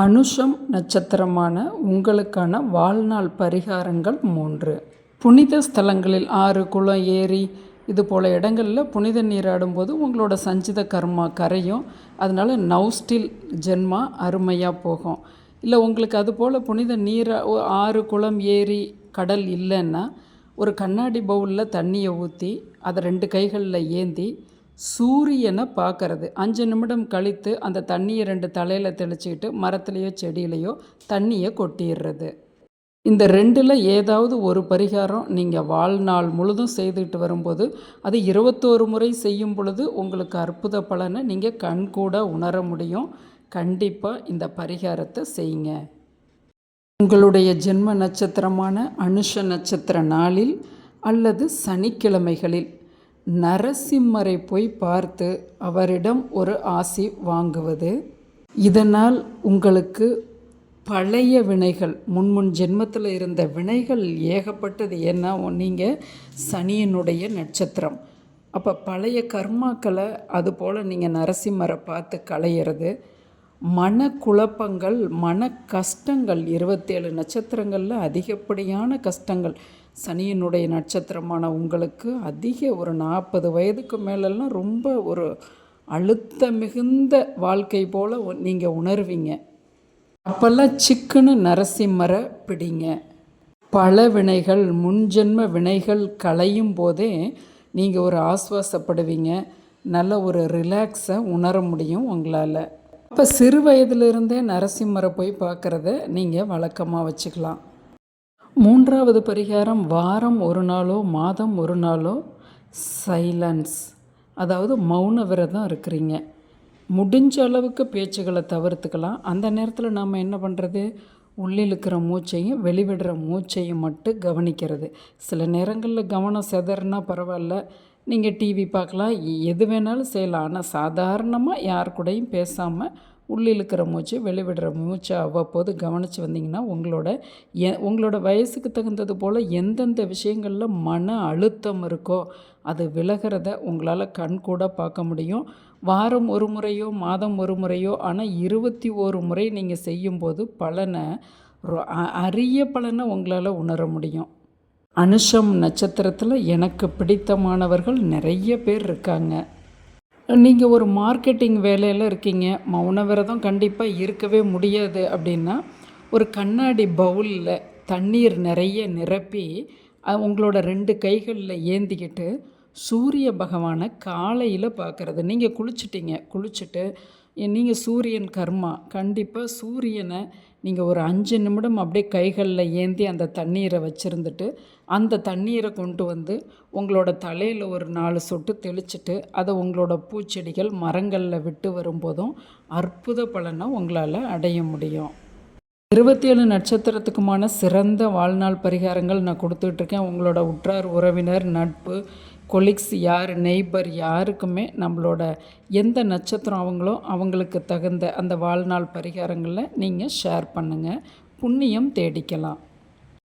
அனுஷம் நட்சத்திரமான உங்களுக்கான வாழ்நாள் பரிகாரங்கள் மூன்று. புனித ஸ்தலங்களில் ஆறு குளம் ஏரி இது போல் இடங்களில் புனித நீராடும்போது உங்களோட சஞ்சித கர்மா கரையும். அதனால் நவுஸ்டில் ஜென்மா அருமையாக போகும். இல்லை உங்களுக்கு அது போல் புனித நீரா ஆறு குளம் ஏரி கடல் இல்லைன்னா ஒரு கண்ணாடி பவுலில் தண்ணியை ஊற்றி அதை ரெண்டு கைகளில் ஏந்தி சூரியனை பார்க்கறது. அஞ்சு நிமிடம் கழித்து அந்த தண்ணியை ரெண்டு தலையில் தெளிச்சிக்கிட்டு மரத்துலேயோ செடியிலையோ தண்ணியை கொட்டிடுறது. இந்த ரெண்டில் ஏதாவது ஒரு பரிகாரம் நீங்கள் வாழ்நாள் முழுதும் செய்துட்டு வரும்போது அது இருபத்தோரு முறை செய்யும் பொழுது உங்களுக்கு அற்புத பலனை நீங்கள் கண்கூட உணர முடியும். கண்டிப்பாக இந்த பரிகாரத்தை செய்யுங்க. உங்களுடைய ஜென்ம நட்சத்திரமான அனுஷ நட்சத்திர நாளில் அல்லது சனிக்கிழமைகளில் நரசிம்மரை போய் பார்த்து அவரிடம் ஒரு ஆசி வாங்குவது இதனால் உங்களுக்கு பழைய வினைகள் முன்முன் ஜென்மத்தில் இருந்த வினைகள் ஏகப்பட்டது. ஏன்னா நீங்கள் சனியனுடைய நட்சத்திரம். அப்போ பழைய கர்மாக்களை அதுபோல் நீங்கள் நரசிம்மரை பார்த்து களையிறது மனக்குழப்பங்கள் மன கஷ்டங்கள் இருபத்தேழு நட்சத்திரங்களில் அதிகப்படியான கஷ்டங்கள். சனியினுடைய நட்சத்திரமான உங்களுக்கு அதிக ஒரு நாற்பது வயதுக்கு மேலெல்லாம் ரொம்ப ஒரு அழுத்த மிகுந்த வாழ்க்கை போல் நீங்கள் உணர்வீங்க. அப்போல்லாம் சிக்குன்னு நரசிம்மரை பிடிங்க. பல வினைகள் முன்ஜென்ம வினைகள் களையும் போதே நீங்கள் ஒரு ஆஸ்வாசப்படுவீங்க. நல்ல ஒரு ரிலாக்ஸை உணர முடியும் உங்களால். அப்போ சிறு வயதிலிருந்தே நரசிம்மரை போய் பார்க்குறத நீங்கள் வழக்கமாக வச்சுக்கலாம். மூன்றாவது பரிகாரம் வாரம் ஒரு நாளோ மாதம் ஒரு நாளோ சைலன்ஸ் அதாவது மௌன விரதம் இருக்கிறீங்க. முடிஞ்ச அளவுக்கு பேச்சுகளை தவிர்த்துக்கலாம். அந்த நேரத்தில் நாம் என்ன பண்ணுறது உள்ளில் மூச்சையும் வெளிவிடுற மூச்சையும் மட்டும் கவனிக்கிறது. சில நேரங்களில் கவனம் செதறினா பரவாயில்ல. நீங்கள் டிவி பார்க்கலாம். எது வேணாலும் செய்யலாம். ஆனால் சாதாரணமாக யார் கூடயும் பேசாமல் உள்ளிழுக்கிற மூச்சு வெளிவிடுற மூச்சை அவ்வப்போது கவனித்து வந்தீங்கன்னா உங்களோட எ உங்களோட வயசுக்கு தகுந்தது போல் எந்தெந்த விஷயங்களில் மன அழுத்தம் இருக்கோ அது விலகிறத உங்களால் கண் கூட பார்க்க முடியும். வாரம் ஒரு முறையோ மாதம் ஒரு முறையோ ஆனால் இருபத்தி ஒரு முறை நீங்கள் செய்யும்போது பலனை ரொ- அ- அரிய பலனை உங்களால் உணர முடியும். அனுஷம் நட்சத்திரத்தில் எனக்கு பிடித்தமானவர்கள் நிறைய பேர் இருக்காங்க. நீங்கள் ஒரு மார்க்கெட்டிங் வேலையில் இருக்கீங்க மௌன விரதம் கண்டிப்பாக இருக்கவே முடியாது அப்படின்னா ஒரு கண்ணாடி பவுலில் தண்ணீர் நிறைய நிரப்பி உங்களோட ரெண்டு கைகளில் ஏந்திக்கிட்டு சூரிய பகவானை காலையில் பார்க்குறது நீங்கள் குளிச்சிட்டிங்க குளிச்சுட்டு நீங்கள் சூரியன் கர்மா கண்டிப்பாக சூரியனை நீங்கள் ஒரு அஞ்சு நிமிடம் அப்படியே கைகளில் ஏந்தி அந்த தண்ணீரை வச்சுருந்துட்டு அந்த தண்ணீரை கொண்டு வந்து உங்களோட தலையில் ஒரு நாலு சொட்டு தெளிச்சுட்டு அதை உங்களோட பூச்செடிகள் மரங்களில் விட்டு வரும்போதும் அற்புத பலனை உங்களால் அடைய முடியும். இருபத்தி ஏழு நட்சத்திரத்துக்குமான சிறந்த வாழ்நாள் பரிகாரங்கள் நான் கொடுத்துட்ருக்கேன். உங்களோட உற்றார் உறவினர் நட்பு கொலிக்ஸ் யார் நெய்பர் யாருக்குமே நம்மளோட எந்த நட்சத்திரம் அவங்களோ அவங்களுக்கு தகுந்த அந்த வாழ்நாள் பரிகாரங்களை நீங்கள் ஷேர் பண்ணுங்கள் புண்ணியம் தேடிக்கலாம்.